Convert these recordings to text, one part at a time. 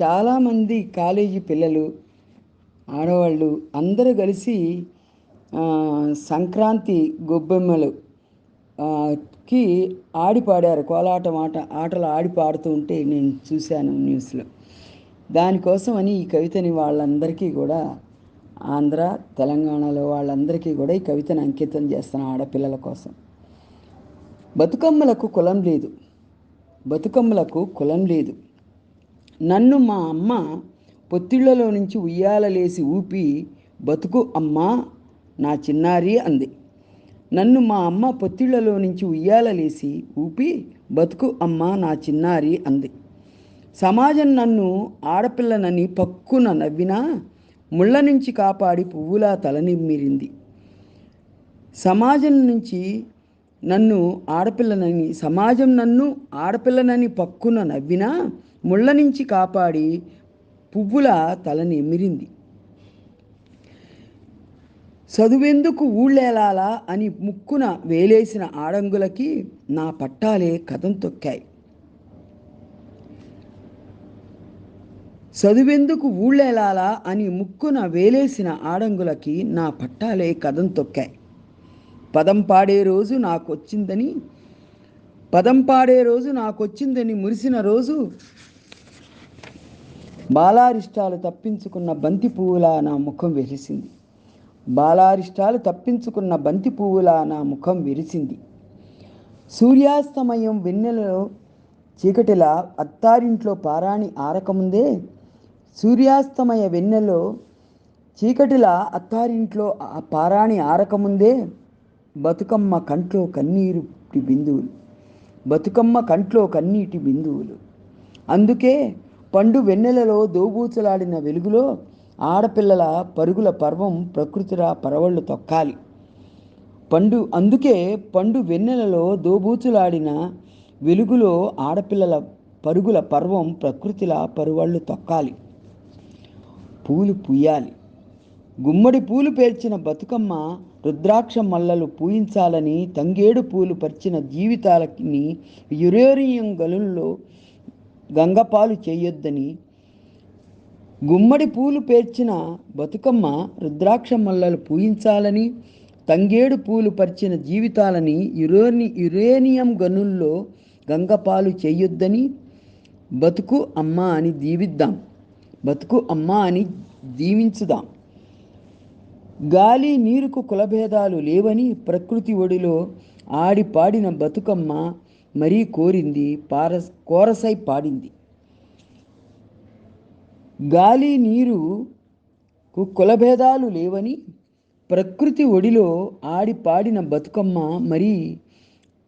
చాలామంది కాలేజీ పిల్లలు ఆడవాళ్ళు అందరూ కలిసి సంక్రాంతి గొబ్బెమ్మలు కి ఆడి పాడారు కోలాటం ఆట ఆటలు ఆడి పాడుతూ ఉంటే నేను చూశాను న్యూస్లో. దానికోసం అని ఈ కవితని వాళ్ళందరికీ కూడా ఆంధ్ర తెలంగాణలో వాళ్ళందరికీ కూడా ఈ కవితను అంకితం చేస్తాను ఆడపిల్లల కోసం. బతుకమ్మలకు కులం లేదు. బతుకమ్మలకు కులం లేదు. నన్ను మా అమ్మ పొత్తిళ్ళలో నుంచి ఉయ్యాలలేసి ఊపి బతుకు అమ్మా నా చిన్నారి అంది. నన్ను మా అమ్మ పొత్తిళ్ళలో నుంచి ఉయ్యాలలేసి ఊపి బతుకు అమ్మా నా చిన్నారి అంది. సమాజం నన్ను ఆడపిల్లనని పక్కున నవ్వినా ముళ్ళ నుంచి కాపాడి పువ్వులా తలనిమ్మిరింది సమాజం నుంచి నన్ను ఆడపిల్లనని సమాజం నన్ను ఆడపిల్లనని పక్కున నవ్వినా ముళ్ళ నుంచి కాపాడి పువ్వుల తలనిమిరింది చదువెందుకు ఊళ్ళేలాలా? అని ముక్కున వేలేసిన ఆడంగులకి నా పట్టాలే కథం తొక్కాయి. చదువెందుకు ఊళ్ళేలాలా? అని ముక్కున వేలేసిన ఆడంగులకి నా పట్టాలే కథం తొక్కాయి. పదం పాడే రోజు నాకు వచ్చిందని పదం పాడే రోజు నాకు వచ్చిందని మురిసిన రోజు బాలారిష్టాలు తప్పించుకున్న బంతి పువ్వులా నా ముఖం వెలిసింది బాలారిష్టాలు తప్పించుకున్న బంతి పువ్వులా నా ముఖం విరిసింది. సూర్యాస్తమయం వెన్నెలలో చీకటిలా అత్తారింట్లో పారాణి ఆరకముందే సూర్యాస్తమయ వెన్నెలో చీకటిలా అత్తారింట్లో ఆ పారాణి ఆరకముందే బతుకమ్మ కంట్లో కన్నీరు బిందువులు. బతుకమ్మ కంట్లో కన్నీటి బిందువులు. అందుకే పండు వెన్నెలలో దోబూచలాడిన వెలుగులో ఆడపిల్లల పరుగుల పర్వం ప్రకృతిరా పరవళ్ళు తొక్కాలి. పండు అందుకే పండు వెన్నెలలో దోబూచులాడిన వెలుగులో ఆడపిల్లల పరుగుల పర్వం ప్రకృతిలా పరువాళ్ళు తొక్కాలి. పూలు పూయాలి. గుమ్మడి పూలు పేర్చిన బతుకమ్మ రుద్రాక్ష మల్లలు పూయించాలని తంగేడు పూలు పరిచిన జీవితాలని యురేరియం గలుల్లో గంగపాలు చేయొద్దని గుమ్మడి పూలు పేర్చిన బతుకమ్మ రుద్రాక్ష మల్లలు పూయించాలని తంగేడు పూలు పరిచిన జీవితాలని యురేని యురేనియం గనుల్లో గంగపాలు చేయొద్దని బతుకు అమ్మ అని దీవిద్దాం. బతుకు అమ్మ అని దీవించుదాం. గాలి నీరుకు కులభేదాలు లేవని ప్రకృతి ఒడిలో ఆడిపాడిన బతుకమ్మ మరీ కోరింది పార కోరసై పాడింది. గాలి నీరు కులభేదాలు లేవని ప్రకృతి ఒడిలో ఆడి పాడిన బతుకమ్మ మరీ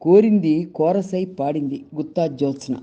కోరింది కోరసై పాడింది. గుత్తా జ్యోత్స్న